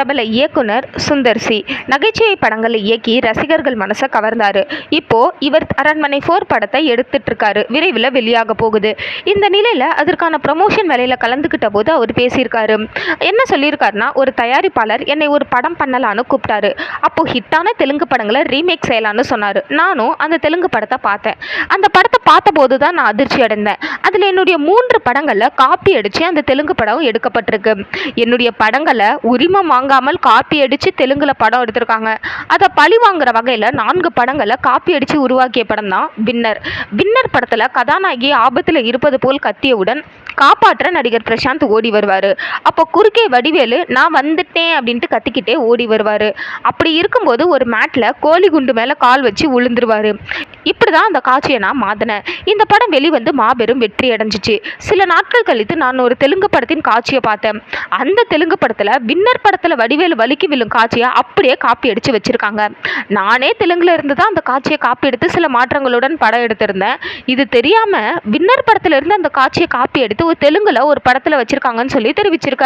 பிரபல இயக்குனர் சுந்தர் சி. நகைச்சுவை படங்களை இயக்கி ரசிகர்கள் மனசை கவர்ந்தாரு. இப்போ இவர் அரண்மனை ஃபோர் படத்தை எடுத்துட்டு இருக்காரு விரைவில் வெளியாக போகுது. இந்த நிலையில் அதற்கான ப்ரமோஷன் வேலையில் கலந்துக்கிட்ட போது அவர் பேசியிருக்காரு. என்ன சொல்லியிருக்காருன்னா ஒரு தயாரிப்பாளர் என்னை ஒரு படம் பண்ணலான்னு கூப்பிட்டாரு. அப்போ ஹிட்டான தெலுங்கு படங்களை ரீமேக் செய்யலான்னு சொன்னார். நானும் அந்த தெலுங்கு படத்தை பார்த்தேன். அந்த படத்தை பார்த்தபோது தான் நான் அதிர்ச்சி அடைந்தேன். அதில் என்னுடைய மூன்று படங்களில் காப்பி அடித்து அந்த தெலுங்கு படம் எடுக்கப்பட்டிருக்கு. என்னுடைய படங்களை உரிமம் வாங்காமல் காப்பி அடித்து தெலுங்கில் படம் எடுத்திருக்காங்க. அதை பழி வாங்குற வகையில் நான்கு படங்களை காப்பி அடித்து உருவாக்கிய படம் தான் வின்னர். வின்னர் படத்தில் கதாநாயகி ஆபத்தில் இருப்பது போல் கத்தியவுடன் காப்பாற்ற நடிகர் பிரசாந்த் ஓடி வருவார். அப்போ குறுக்கே வடிவேலு நான் வந்துட்டேன் அப்படின்ட்டு கத்திக்கிட்டே ஓடி வருவார். அப்படி இருக்கும்போது ஒரு மேட்டில் கோழி குண்டு மேலே கால் வச்சு விழுந்துருவார் இப்படி தான் அந்த காட்சியை நான் மாதினேன் இந்த படம் வெளிவந்து மாபெரும் வெற்றி அடைஞ்சிச்சு. சில நாட்கள் கழித்து நான் ஒரு தெலுங்கு படத்தின் காட்சியை பார்த்தேன். அந்த தெலுங்கு படத்தில் வின்னர் படத்தில் வடிவேலு வலிக்கு விழும் காட்சியை அப்படியே காப்பி அடித்து வச்சுருக்காங்க. நானே தெலுங்குல இருந்து தான் அந்த காட்சியை காப்பி எடுத்து சில மாற்றங்களுடன் படம் எடுத்திருந்தேன். இது தெரியாமல் வின்னர் படத்துல இருந்து அந்த காட்சியை காப்பி எடுத்து ஒரு தெலுங்கில் ஒரு படத்தில் வச்சுருக்காங்கன்னு சொல்லி தெரிவிச்சிருக்காரு.